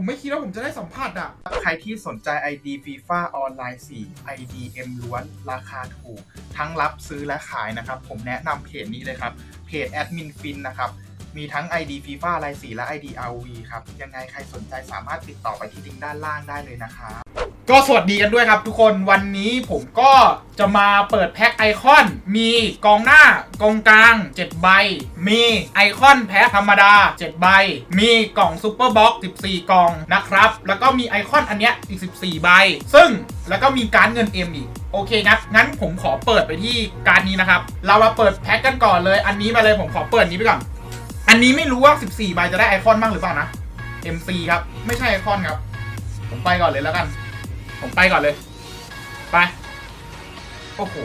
ผมไม่คิดว่าผมจะได้สัมผัสอะ ใครที่สนใจ ID FIFA ออนไลน์4 IDM ล้วนราคาถูก ทั้งรับซื้อและขายนะครับ ผมแนะนำเพจนี้เลยครับ เพจแอดมินฟินนะครับ มีทั้ง ID FIFA ราย4และ ID RV ครับ ยังไงใครสนใจสามารถติดต่อไปที่ลิงก์ด้านล่างได้เลยนะครับ ก็สวัสดีกันด้วยครับทุกคนวันนี้ผมก็จะมาเปิดแพ็คไอคอน มีกองหน้ากองกลาง 7 ใบ มีไอคอนแพ็คธรรมดา 7 ใบ มีกล่องซูเปอร์บ็อกซ์14 กล่องนะครับ แล้วก็มีไอคอนอันเนี้ยอีก 14 ใบ ซึ่งแล้วก็มีการเงินเอ็มอีก โอเคงั้นงั้นผมขอเปิดไปที่การนี้นะครับ เรามาเปิดแพ็คกันก่อนเลย อันนี้มาเลยผมขอเปิดนี้ไปก่อน อันนี้ไม่รู้ว่า 14 ใบจะได้ไอคอนบ้างหรือเปล่านะ MC ครับไม่ใช่ไอคอนครับ ผมไปก่อนเลยแล้วกัน ผมไปก่อนเลย ไป โอ้โห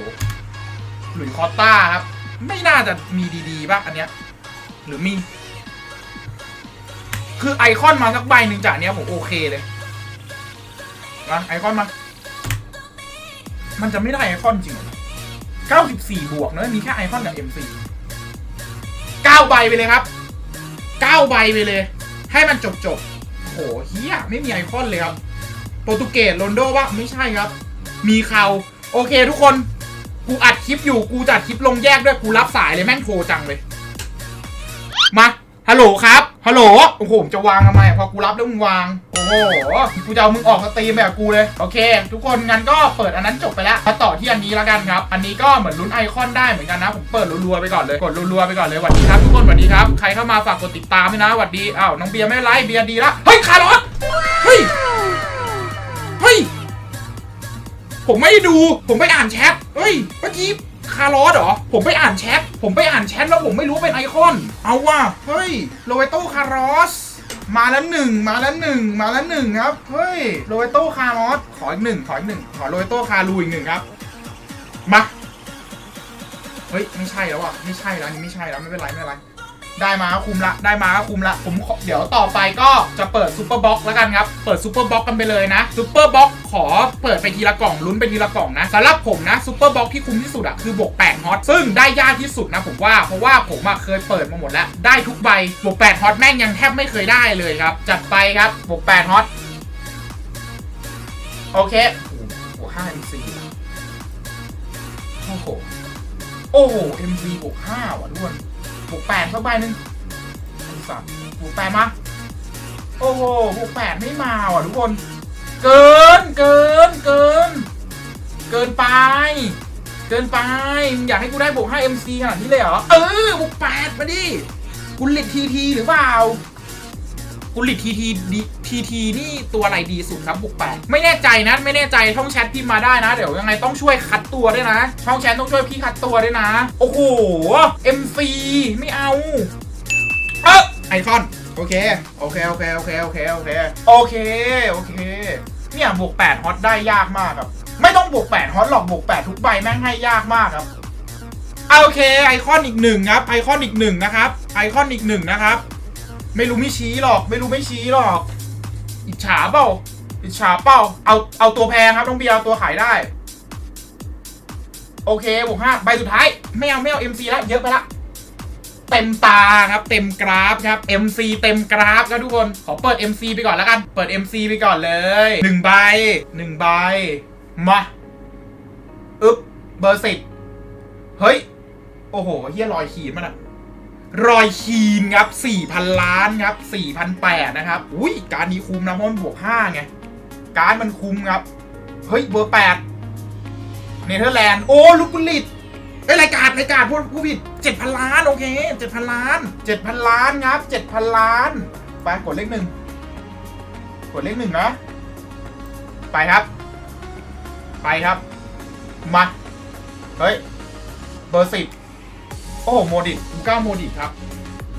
หลุยคอต้าครับ ไม่น่าจะมีดีๆป่ะ อันเนี้ย หรือมี คือไอคอนมาสักใบหนึ่งจากเนี้ยผมโอเคเลยมาไอคอนมา มันจะไม่ได้ไอคอนจริงเหรอ94 บวกเนอะมีแค่ไอคอนกับ MC 9ใบไปเลยครับ 9 ใบไปเลย ให้มันจบจบโหเฮียไม่มีไอคอนเลยครับ โปรตุเกสโรนโดว่าไม่ใช่ครับ มีเขาโอเคทุกคน กูอัดคลิปอยู่กูจัดคลิปลงแยกด้วยกูรับสายเลยแม่งโทรจังเลย มาฮัลโหลครับฮัลโหลโอ้โหจะวางทำไมพอกูรับแล้วมึงวาง โอ้โหกูจะเอามึงออกสตรีมแบบกูเลย โอเค ทุกคนงั้นก็เปิดอันนั้นจบไปแล้วมาต่อที่อันนี้แล้วกันครับ อันนี้ก็เหมือนลุ้นไอคอนได้เหมือนกันนะ ผมเปิดรัวๆไปก่อนเลย กดรัวๆไปก่อนเลยสวัสดีครับทุกคนสวัสดีครับ ใครเข้ามาฝากกดติดตามด้วยนะสวัสดีอ้าวน้องเบียร์ไม่เป็นไรเบียร์ดีละ เฮ้ยคาร์ลอสเฮ้ย ผมไม่ดู ผมไปอ่านแชทเฮ้ยเมื่อกี้คาร์ลอสเหรอ ผมไปอ่านแชท ผมไปอ่านแชทแล้วผมไม่รู้เป็นไอคอน เอาว่ะ เฮ้ย โรเบโตคาร์ลอส มาแล้วหนึ่ง มาแล้วหนึ่ง มาแล้วหนึ่งครับ เฮ้ย โรเบโตคาร์ลอส ขออีกหนึ่ง ขออีกหนึ่ง ขอโรเบโตคารูอีกหนึ่งครับ มา เฮ้ย ไม่ใช่แล้วอะ ไม่ใช่แล้วนี่ไม่ใช่แล้วไม่เป็นไรไม่เป็นไร ได้มาก็คุมละ ได้มาก็คุมละ ผมเดี๋ยวต่อไปก็จะเปิดซูเปอร์บ็อกซ์แล้วกันครับ เปิดซูเปอร์บ็อกซ์กันไปเลยนะซูเปอร์บ็อกซ์ขอเปิดไปทีละกล่องลุ้นไปทีละกล่องนะสำหรับผมนะซูเปอร์บ็อกซ์ที่คุ้มที่สุดอะคือบวก8ฮอตซึ่งได้ยากที่สุดนะผมว่าเพราะว่าผมอะเคยเปิดมาหมดแล้ว ได้ทุกใบบวก8ฮอตแม่งยังแทบไม่เคยได้เลยครับ จัดไปครับบวก8ฮอตโอเคโอ้โหบวก5 MC โอ้โหโอ้โห MC บวก5ว่ะทุกคน บวก8สักใบหนึ่งสัตว์บวกแปดมา โอ้โหบวกแปดไม่มาว่ะทุกคน เกินเกินเกิน เกินไป เกินไป อยากให้กูได้บวกห้าเอ็มซีขนาดนี้เลยเหรอ เออบวกแปดมาดิ กุลิตทีทีหรือเปล่า กุลิตทีทีดี ทีทีนี่ตัวอะไรดีสุดครับบวกแปดไม่แน่ใจนะไม่แน่ใจช่องแชทพิมพ์มาได้นะ เดี๋ยวยังไงต้องช่วยคัดตัวด้วยนะ ช่องแชทต้องช่วยพี่คัดตัวด้วยนะ โอ้โห MC ไม่เอา เออไอคอนโอเค โอเค โอเค โอเค โอเค โอเค โอเค โอเค เนี่ย บวก 8 ฮอตได้ยากมากครับ ไม่ต้องบวก 8 ฮอตหรอก บวก 8 ทุกใบแม่งให้ยากมากครับ โอเค ไอคอนอีกหนึ่งครับ ไอคอนอีกหนึ่งนะครับ ไอคอนอีกหนึ่งนะครับ ไม่รู้ไม่ชี้หรอก ไม่รู้ไม่ชี้หรอก อิจฉาเปล่าอิจฉาเปล่าเอาเอาตัวแพงครับน้องเบียร์เอาตัวขายได้ โอเคบวกห้าใบสุดท้าย ไม่เอาไม่เอา MC แล้วเยอะไปละเต็มตาครับเต็มกราฟครับ MC เต็มกราฟครับทุกคน ขอเปิด MC ไปก่อนแล้วกัน เปิด MC ไปก่อนเลยหนึ่งใบหนึ่งใบมาอึ๊บเบอร์สิบเฮ้ย โอ้โหเฮียรอยขีดมันอะ รอยคีนครับ 4,000 ล้านครับ4,008นะครับ อุ้ยการนี้คุ้มนะเพราะมันบวก 5 ไง การมันคุ้มครับ เฮ้ย เบอร์ 8 เนเธอร์แลนด์ โอ้ลูกกุลิตเอ้ยรายการรายการพูดผู้ผิดเจ็ดพันล้าน โอเคเจ็ดพันล้านเจ็ดพันล้านครับเจ็ดพันล้าน ไปกดเลขหนึ่งกดเลขหนึ่งนะไปครับ ไปครับ มา เฮ้ย เบอร์สิบ โอ้โหโมดิลูก้าโมดิครับ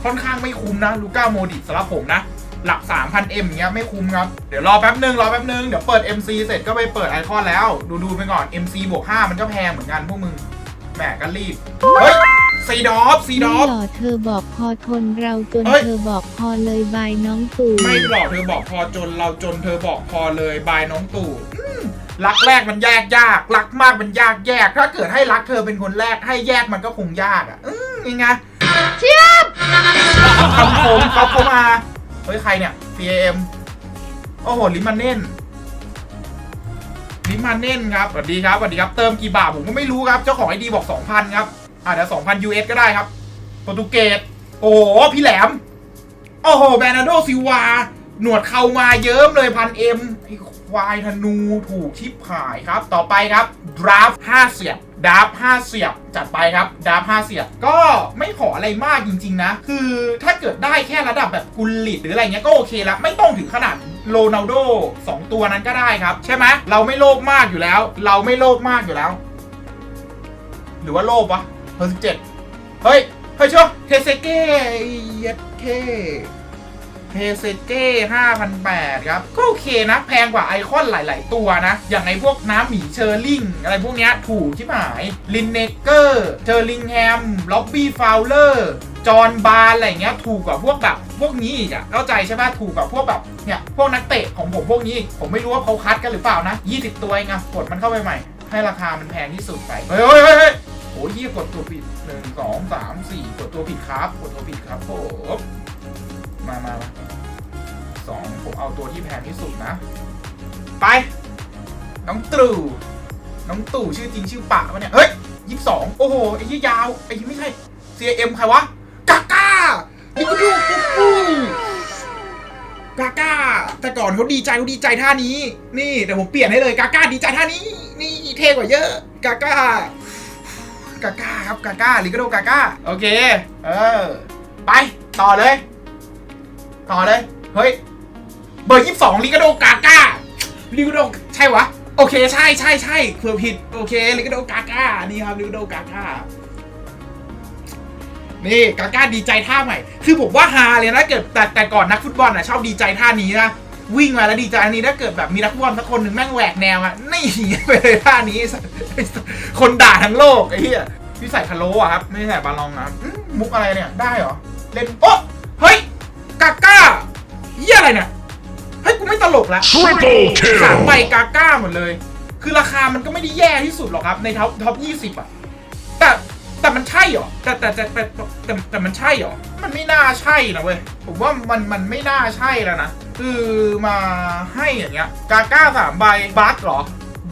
ค่อนข้างไม่คุ้มนะลูก้าโมดิสำหรับผมนะ หลัก 3,000M อย่างเงี้ยไม่คุ้มครับ เดี๋ยวรอแป๊บนึงรอแป๊บนึง เดี๋ยวเปิด MC เสร็จก็ไปเปิดไอคอนแล้ว ดูดูไปก่อน MC บวก5มันก็แพงเหมือนกันพวกมึงแหมก็รีบ เฮ้ยซีดอฟซีดไม่อฟหล่อเธอบอกพอทนเราจนเอ้ยเธอบอกพอเลยบายน้องตู่ไม่หลอกเธอบอกพอจนเราจนเธอบอกพอเลยบายน้องตู่อืม รักแรกมันแยกยากรักมากมันยากแยก ถ้าเกิดให้รักเธอเป็นคนแรกให้แยกมันก็คงยากอะอืมยังไงเชียบคำคมเขาเข้ามาเฮ้ยใครเนี่ย CAM โอ้โหลิมันเน่นลิมันเน่นครับสวัสดีครับสวัสดีครับเติมกี่บาทผมก็ไม่รู้ครับ เจ้าของไอดีบอก 2,000 ครับอ่าเดี๋ยว2,000 US ก็ได้ครับโปรตุเกสโอ้โหพี่แหลม โอ้โหแบรนาโดซิลวาหนวดเข้ามาเยิ้มเลยพันเอ็มไอ้ค ควายธนูถูกชิปหายครับ ต่อไปครับดราฟห้าเสียบดราฟห้าเสียบ จัดไปครับดราฟห้าเสียบ ก็ไม่ขออะไรมากจริง ๆ นะ คือถ้าเกิดได้แค่ระดับแบบกุลลิตหรืออะไรเงี้ยก็โอเคแล้ว ไม่ต้องถึงขนาดโรนัลโดสองตัวนั้นก็ได้ครับ ใช่ไหมเราไม่โลภมากอยู่แล้ว เราไม่โลภมากอยู่แล้ว หรือว่าโลภวะเบอร์สิบเจ็ดเฮ้ย เฮ้ยชัวเทเซเก้เย็ดเค เพเซเก้5,008ครับ ก็โอเคนะ แพงกว่าไอคอนหลาย ๆ ตัวนะ อย่างไอพวกน้ำหมีเชอร์ลิง อะไรพวกเนี้ยถูกชิบหาย ลินเนเกอร์เชอร์ลิงแฮม ล็อบบี้ฟาวเลอร์ จอห์นบาร์อะไรเงี้ย ถูกกว่าพวกแบบพวกนี้อีกอะเข้าใจใช่ไหมถูกกว่าพวกแบบเนี่ย พวกนักเตะของผมพวกนี้ ผมไม่รู้ว่าเขาคัดกันหรือเปล่านะ 20 ตัวเองอะกดมันเข้าไปใหม่ ให้ราคามันแพงที่สุดไป เฮ้ยเฮ้ยเฮ้ยโอ้ยเหี้ยกดตัวผิดหนึ่งสองสามสี่กดตัวผิดครับ กดตัวผิดครับผม มามามาสองผมเอาตัวที่แพงที่สุดนะ ไป น้องตู่น้องตู่ชื่อจริงชื่อปะวะเนี่ย เฮ้ยยี่สองโอ้โห ไอ้ยี่ยาว ไอ้ยี่ไม่ใช่ CM ใครวะ กาก้าดิกูดูกูกูกาก้า แต่ก่อนเขาดีใจเขาดีใจท่านี้ นี่ แต่ผมเปลี่ยนให้เลยกาก้าดีใจท่านี้ นี่เท่กว่าเยอะกาก้ากาก้าครับกาก้าลิกาโดกาก้า โอเค เออ ไป ต่อเลย ต่อเลย เฮ้ย เบอร์ยี่สิบสองลิกาโดกาก้าลิกาโดใช่วะ โอเค ใช่ใช่ใช่เผื่อผิด โอเคลิกาโดกาก้านี่ครับลิกาโดกาก้านี่กาก้าดีใจท่าใหม่ คือผมว่าฮาเลยนะเกิดแต่แต่ก่อนนักฟุตบอลอะชอบดีใจท่านี้นะวิ่งมาแล้วดีใจอันนี้ถ้าเกิดแบบมีนักฟุตบอลสักคนหนึ่งแม่งแหวกแนวอะนี่ไปเลยท่านี้ คนด่าทั้งโลกไอ้เหี้ยพี่ใส่พะโล้อะครับ ไม่ใช่ใส่บาลองนะครับมุกอะไรเนี่ย ได้เหรอ เล่นโอ๊ะเฮ้ย กาก้าเหี้ยอะไรเนี่ยเฮ้ยกูไม่ตลกแล้ว Triple สามใบ kill! กาก้าหมดเลย คือราคามันก็ไม่ได้แย่ที่สุดหรอกครับ ในท็อปท็อปยี่สิบอะแต่แต่มันใช่เหรอแต่แต่แต่แต่แต่แต่แต่มันใช่เหรอมันไม่น่าใช่นะเว้ยผมว่ามันมันไม่น่าใช่แล้วนะคือมาให้อย่างเงี้ย กาก้าสามใบบัคเหรอ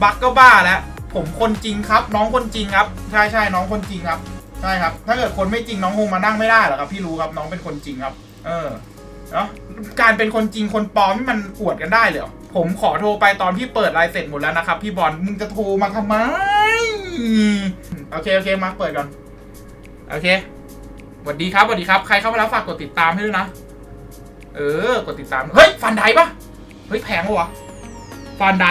บัคก็บ้าแล้วผมคนจริงครับ น้องคนจริงครับ ใช่ใช่น้องคนจริงครับใช่ครับ ถ้าเกิดคนไม่จริงน้องคงมานั่งไม่ได้หรอกครับ พี่รู้ครับน้องเป็นคนจริงครับ เออเนาะการเป็นคนจริงคนปลอมนี่มันอวดกันได้เลยเหรอผมขอโทรไปตอนที่เปิดไลน์เสร็จหมดแล้วนะครับ พี่บอลมึงจะโทรมาทำไมโอเคโอเคมาเปิดก่อนโอเคสวัสดีครับสวัสดีครับ ใครเข้ามาแล้วฝากกดติดตามให้ด้วยนะ เออ กดติดตาม เฮ้ย ฟันไดปะเฮ้ย แพงปะวะ ฟันได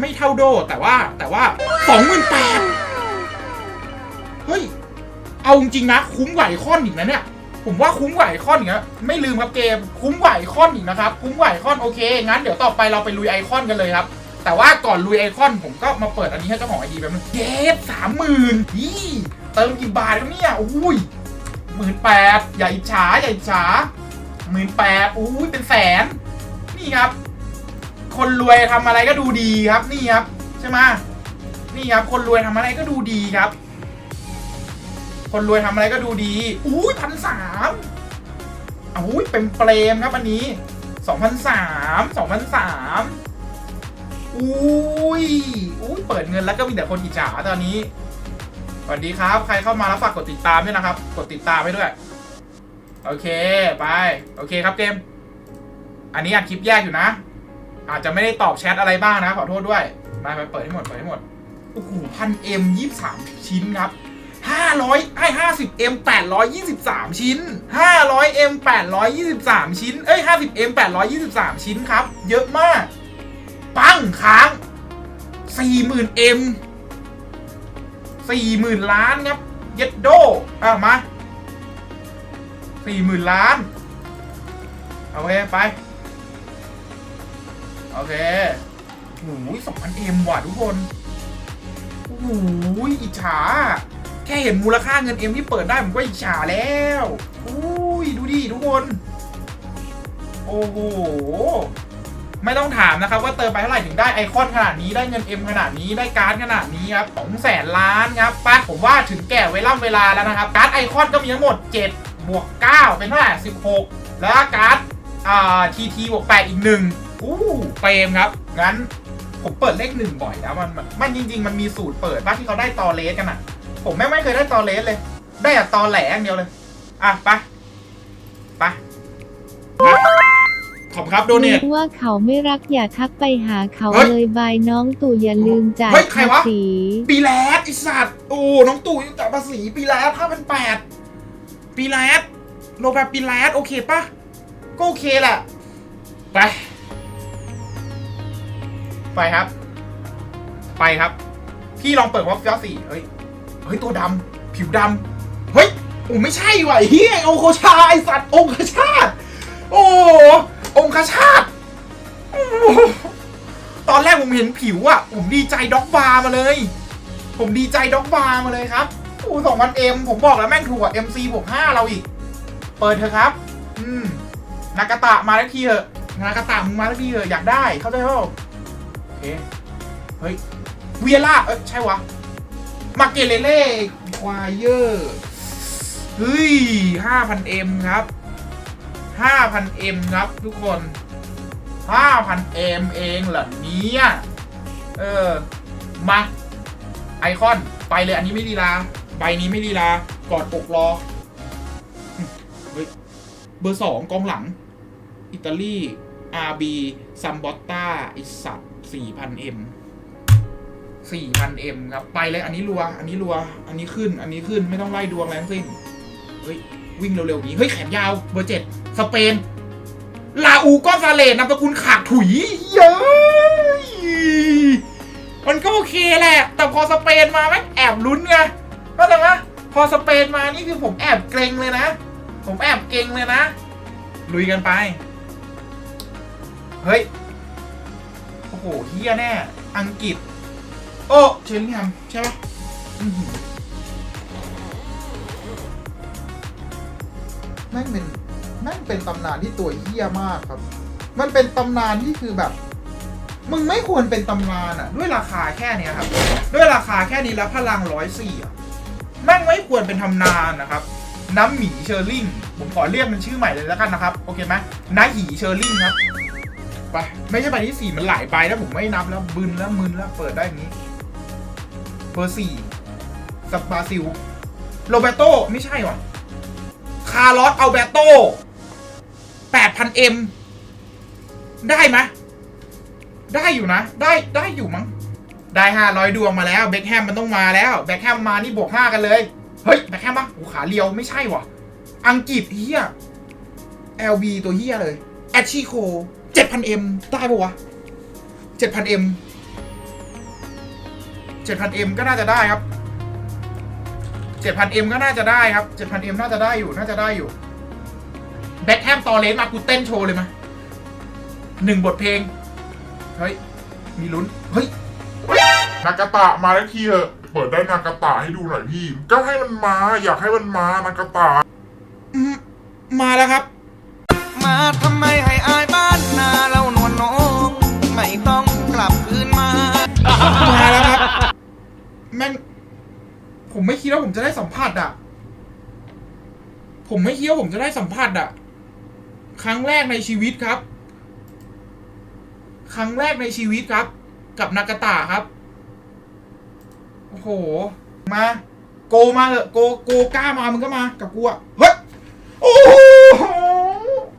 ไม่เท่าโด แต่ว่าแต่ว่าสองหมื่นแปดเฮ้ย เอาจริงนะ คุ้มไหวคอนอีกนะเนี่ย ผมว่าคุ้มไหวคอนอีกนะไม่ลืมครับเกมคุ้มไหวคอนอีกนะครับคุ้มไหวคอนโอเคงั้นเดี๋ยวต่อไปเราไปลุยไอคอนกันเลยครับแต่ว่าก่อนลุยไอคอนผมก็มาเปิดอันนี้ให้เจ้าของไอดีแบบนึงเยสสามหมื่นยี่เติมกี่บาทครับเนี่ยอุ้ยหมื่นแปดอย่าอิจฉาอย่าอิจฉาหมื่นแปดอุ้ยเป็นแสน นี่ครับ คนรวยทำอะไรก็ดูดีครับนี่ครับใช่ไหมนี่ครับคนรวยทำอะไรก็ดูดีครับ คนรวยทำอะไรก็ดูดี อุ้ยพันสามอุ้ยเป็นเปรมครับอันนี้สองพันสามสองพันสามอุ้ยอุ้ยเปิดเงินแล้วก็มีแต่คนอิจฉาตอนนี้สวัสดีครับ ใครเข้ามาแล้วฝากกดติดตามด้วยนะครับ กดติดตามให้ด้วย โอเคไป โอเคครับเกม อันนี้อัดคลิปแยกอยู่นะ อาจจะไม่ได้ตอบแชทอะไรบ้างนะ ขอโทษด้วยมาไปเปิดให้หมดเปิดให้หมดโอ้โหพันเอ็มยี่สามชิ้นครับ ห้าร้อยไอ้ห้าสิบเอ็มแปดร้อยยี่สิบสามชิ้นห้าร้อยเอ็มแปดร้อยยี่สิบสามชิ้น เอ้ยห้าสิบเอ็มแปดร้อยยี่สิบสามชิ้นครับ เยอะมาก ปังค้างสี่หมื่นเอ็มสี่หมื่นล้านครับ เย็ดโดอะมาสี่หมื่นล้าน โอเค ไป โอเคโอ้ยสองพันเอ็มว่ะทุกคนโอ้โหอิจฉา ค่เห็นมูลค่าเงินเอ็มที่เปิดได้ผมก็อิจฉาแล้วอุ้ยดูดิทุกคน โอ้โห ไม่ต้องถามนะครับว่าเติมไปเท่าไหร่ถึงได้ไอคอนขนาดนี้ได้เงินเอ็มขนาดนี้ได้การ์ดขนาดนี้ครับสองแสนล้านครับปะผมว่าถึงแก่เวล่ำเวลาแล้วนะครับ การ์ดไอคอนก็มีทั้งหมด 7 บวก 9 เป็นเท่าไหร่16 แล้วก็การ์ดอ่าทีทีบวกแปดอีกหนึ่งอู้เปรมครับงั้นผมเปิดเลขหนึ่งบ่อยนะมันมันมันจริง ๆ มันมีสูตรเปิดบ้างที่เขาได้ตอเลสกันอะ ผมแม่งไม่เคยได้ตอเลสเลย ได้แต่ตอแหลอย่างเดียวเลย อะ ไป ไปขอบคุณครับโดเนทรู้ว่าเขาไม่รักอย่าทักไปหาเขาเฮ้ยเลยบายน้องตู่อย่าลืมจ่ายเฮ้ยใครวะภาษี ปีแรดไอสัตว์โอ้น้องตู่ยังจ่ายภาษีปีแรดห้าพันแปดปีแรดโลแบบปีแรดโอเคปะก็โอเคแหละไป ไปครับ ไปครับ พี่ลองเปิดว่าฟิอสี่เฮ้ยเฮ้ยตัวดำผิวดำเฮ้ยโอ้ไม่ใช่ว่ะเฮียองคชาไอสัตว์องคชาติโอ้องคชาติตอนแรกผมเห็นผิวอะผมดีใจด็อกบาร์มาเลย ผมดีใจด็อกบาร์มาเลยครับโอ้สองพันเอ็มผมบอกแล้วแม่งถูกกว่าเอ็มซีบวกห้าเราอีก เปิดเถอะครับ อืมนากาตะมาแล้วทีเถอะนากาตะมึงมาแล้วทีเถอะอยากได้เข้าใจเปล่าโอเคเฮ้ยเวียร่าเอ้ยใช่วะ มาเกเลเล่ควายเยอร์เฮ้ยห้าพันเอ็มครับห้าพันเอ็มครับทุกคนห้าพันเอ็มเองเหรอเนี่ยเออ มา ไอคอนไปเลยอันนี้ไม่ลีลาใบนี้ไม่ลีลากอดอกรอเฮ้ยเบอร์สองกองหลัง อิตาลี RB ซัมบอตตาไอสัตว์สี่พันเอ็ม สี่พันเอ็มครับ ไปเลยอันนี้รัว อันนี้รัว อันนี้ขึ้น อันนี้ขึ้น ไม่ต้องไล่ดวงแรงสิ้น เฮ้ย วิ่งเร็วๆอย่างนี้ เฮ้ย แขนยาว เบอร์เจ็ดสเปน ลาอูก็ซาเลนนามสกุลขาดถุย เย้ยมันก็โอเคแหละ แต่พอสเปนมาแม่งแอบลุ้นไงเข้าใจไหมพอสเปนมานี่คือผมแอบเกรงเลยนะ ผมแอบเกรงเลยนะ ลุยกันไป เฮ้ย โอ้โหเฮียแน่ อังกฤษ โอ้เชลลิงแฮมใช่ปะอื้อหือแม่งเป็นแม่งเป็นตำนานที่ตัวเฮี้ยมากครับ มันเป็นตำนานที่คือแบบ มึงไม่ควรเป็นตำนานอะด้วยราคาแค่เนี้ยครับ ด้วยราคาแค่นี้แล้วพลังร้อยสี่อะแม่งไม่ควรเป็นตำนานนะครับน้ำหมีเชอร์ลิงผมขอเรียกมันชื่อใหม่เลยแล้วกันนะครับ โอเคไหมน้าหีเชอร์ลิงครับไปไม่ใช่ใบที่สี่มันหลายใบแล้วผมไม่นับแล้วบึนแล้วมึนแล้วเปิดได้อย่างนี้ เบอร์สี่สปาซิลโรเบโตไม่ใช่หรอคาร์ลอสอัลเบโตแปดพันเอ็มได้ไหมได้อยู่นะ ได้ได้อยู่มั้ง ได้ห้าร้อยดวงมาแล้วเบคแฮมมันต้องมาแล้วเบคแฮมมานี่บวกห้ากันเลย เฮ้ยเบคแฮมปะโอ้ขาเรียวไม่ใช่วะอังกฤษเฮีย LB ตัวเฮียเลยแอชชีโคเจ็ดพันเอ็มได้ปะวะเจ็ดพันเอ็ม เจ็ดพันเอ็มก็น่าจะได้ครับเจ็ดพันเอ็มก็น่าจะได้ครับเจ็ดพันเอ็มน่าจะได้อยู่ น่าจะได้อยู่ แบ็คแฮมตอเลนมากูเต้นโชว์เลยมาหนึ่งบทเพลง เฮ้ย มีลุ้น เฮ้ย นากาตะมาแล้วทีเถอะเปิดได้นากาตะให้ดูหน่อยพี่ ก็ให้มันมา อยากให้มันมานากาตะอืมมาแล้วครับ แม่ง ผมไม่คิดว่าผมจะได้สัมผัสอะ ผมไม่คิดว่าผมจะได้สัมผัสอะ ครั้งแรกในชีวิตครับ ครั้งแรกในชีวิตครับ กับนากาตะครับ โอ้โห มา โกมาเถอะโกโกกล้ามามึงก็มา กับกูอะ เฮ้ย โอ้โห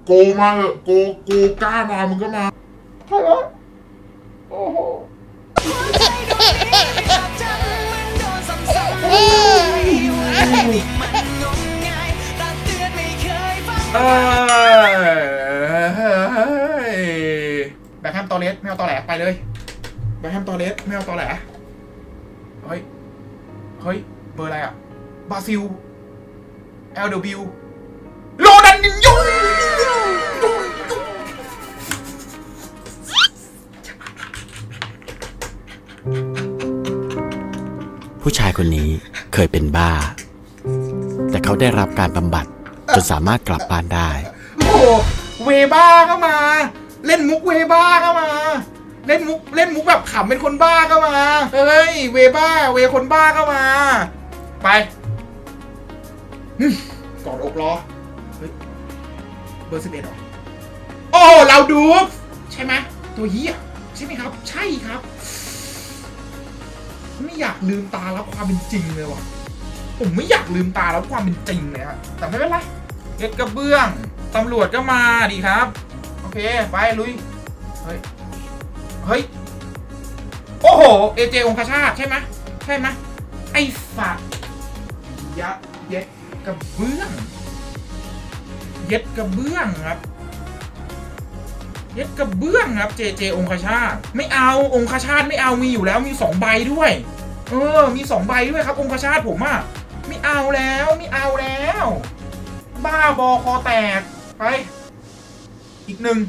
โกมาเถอะโกโกกล้ามามึงก็มาใครวะโอ้โห เอยแบ็คแฮมตอเลสไม่เอาตอแหลไปเลยแบ็คแฮมตอเลสไม่เอาตอแหลเฮ้ย เฮ้ย เบอร์อะไรอะ บราซิล LW โรนันดินโย ผู้ชายคนนี้เคยเป็นบ้า แต่เขาได้รับการบำบัดจนสามารถกลับบ้านได้ โอ้โหเวบ้าก็มา เล่นมุกเวบ้าก็มา เล่นมุกเล่นมุกแบบขำเป็นคนบ้าก็มาเฮ้ยเวบ้า เวคนบ้าก็มา ไปกอดอกรอเฮ้ยเบอร์สิบเอ็ดหรอโอ้เราดู ใช่ไหมตัวเฮียใช่ไหมครับ ใช่ครับ ไม่อยากลืมตารับความเป็นจริงเลยว่ะ ผมไม่อยากลืมตารับความเป็นจริงเลยฮะแต่ไม่เป็นไรเก็ดกระเบื้องตำรวจก็มาดีครับ โอเค ไปลุย เฮ้ย เฮ้ย โอ้โห เอเจองคชาตใช่ไหมใช่ไหมไอ้สัตว์ยัดเย็ดกระเบื้อง เย็ดกระเบื้องครับ เย็ดกระเบื้องครับ เจเจองคชาตไม่เอาองคชาตไม่เอามีอยู่แล้วมีสองใบด้วย เออ มีสองใบด้วยครับองคชาตผมอะไม่เอาแล้วไม่เอาแล้ว บ้าบอคอแตกไปอีกหนึ่ง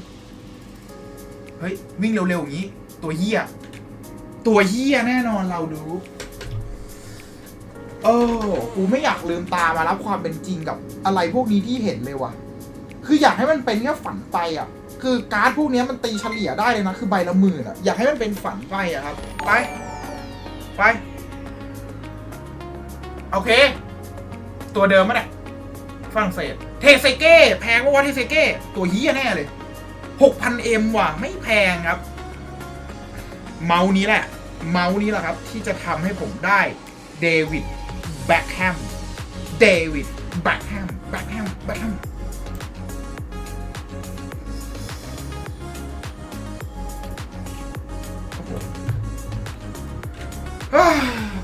เฮ้ยวิ่งเร็วๆอย่างนี้ ตัวเฮียตัวเฮียแน่นอนเราดูเออกูไม่อยากลืมตามารับความเป็นจริงกับอะไรพวกนี้ที่เห็นเลยว่ะ คืออยากให้มันเป็นแค่ฝันไปอะ คือการ์ดพวกนี้มันตีเฉลี่ยได้เลยนะ คือใบละหมื่นอะอยากให้มันเป็นฝันไปอะครับ ไป ไป โอเค ตัวเดิมมั้ยเนี่ยฝรั่งเศส เทเซเก้ แพงกว่าเทเซเก้ ตัวเฮียแน่เลย 6,000M ว่ะ ไม่แพงครับ เมาส์นี้แหละ เมาส์นี้แหละครับ ที่จะทำให้ผมได้เดวิดแบ็คแฮมเดวิดแบ็คแฮมแบ็คแฮมแบ็คแฮม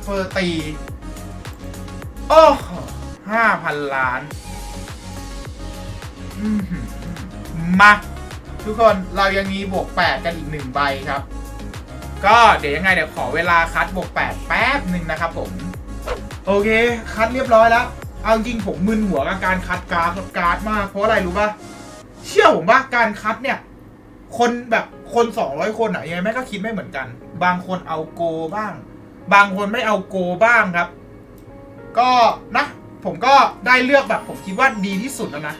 เฟอร์ตี โอ้ห้าพันล้าน มา ทุกคนเรายังมีบวก 8 กันอีกหนึ่งใบครับ ก็เดี๋ยวยังไงเดี๋ยวขอเวลาคัดบวก 8 แป๊บหนึ่งนะครับผม โอเค คัดเรียบร้อยแล้ว เอาจริงผมมึนหัวกับการคัดการ์ดการ์ดมาก เพราะอะไรรู้ป่ะเชื่อผมว่าการคัดเนี่ย คนแบบ คน200คนอะยังไงแม่ก็คิดไม่เหมือนกัน บางคนเอาโกบ้าง บางคนไม่เอาโกบ้างครับ ก็นะ ผมก็ได้เลือกแบบผมคิดว่าดีที่สุดแล้วนะ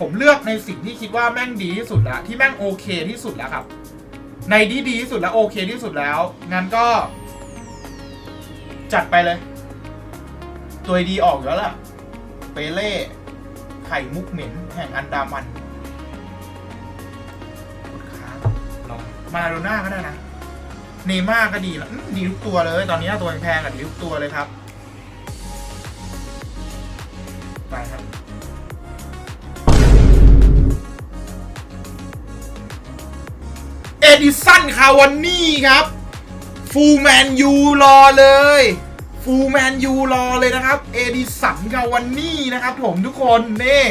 ผมเลือกในสิ่งที่คิดว่าแม่งดีที่สุดแล้วที่แม่งโอเคที่สุดแล้วครับ ในที่ดีที่สุดแล้วโอเคที่สุดแล้วงั้นก็ จัดไปเลย ตัวดีออกแล้วล่ะเปเล่ไข่มุกเหม็นแห่งอันดามัน มาโดน่าก็ได้นะเนม่าก็ดีนะดีทุกตัวเลย ตอนนี้ตัวแพงๆอะดีทุกตัวเลยครับไปครับเอดิสันคาวานนี่ครับ ฟูแมนยูรอเลย ฟูแมนยูรอเลยนะครับ เอดิสันคาวานนี่นะครับ ผมทุกคนนี่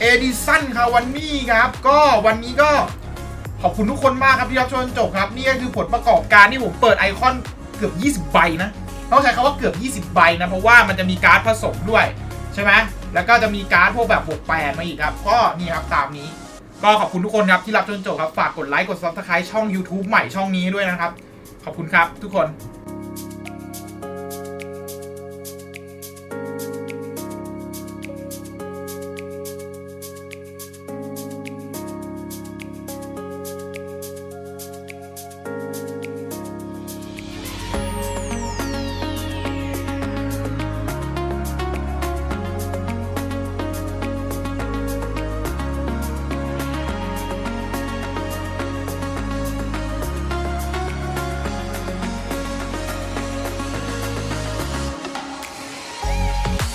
เอดิสันคาวานนี่ครับ ก็วันนี้ก็ ขอบคุณทุกคนมากครับที่รับชมจนจบครับนี่ก็คือผลประกอบการที่ผมเปิดไอคอนเกือบ 20 ใบนะต้องใช้คำว่าเกือบ 20 ใบนะเพราะว่ามันจะมีการ์ดผสมด้วยใช่ไหมแล้วก็จะมีการ์ดพวกแบบบวกแปดมาอีกครับ ก็นี่ครับตามนี้ ก็ขอบคุณทุกคนครับที่รับชมจบครับฝากกดไลค์กดซับสไครต์ช่อง YouTube ใหม่ช่องนี้ด้วยนะครับ ขอบคุณครับทุกคน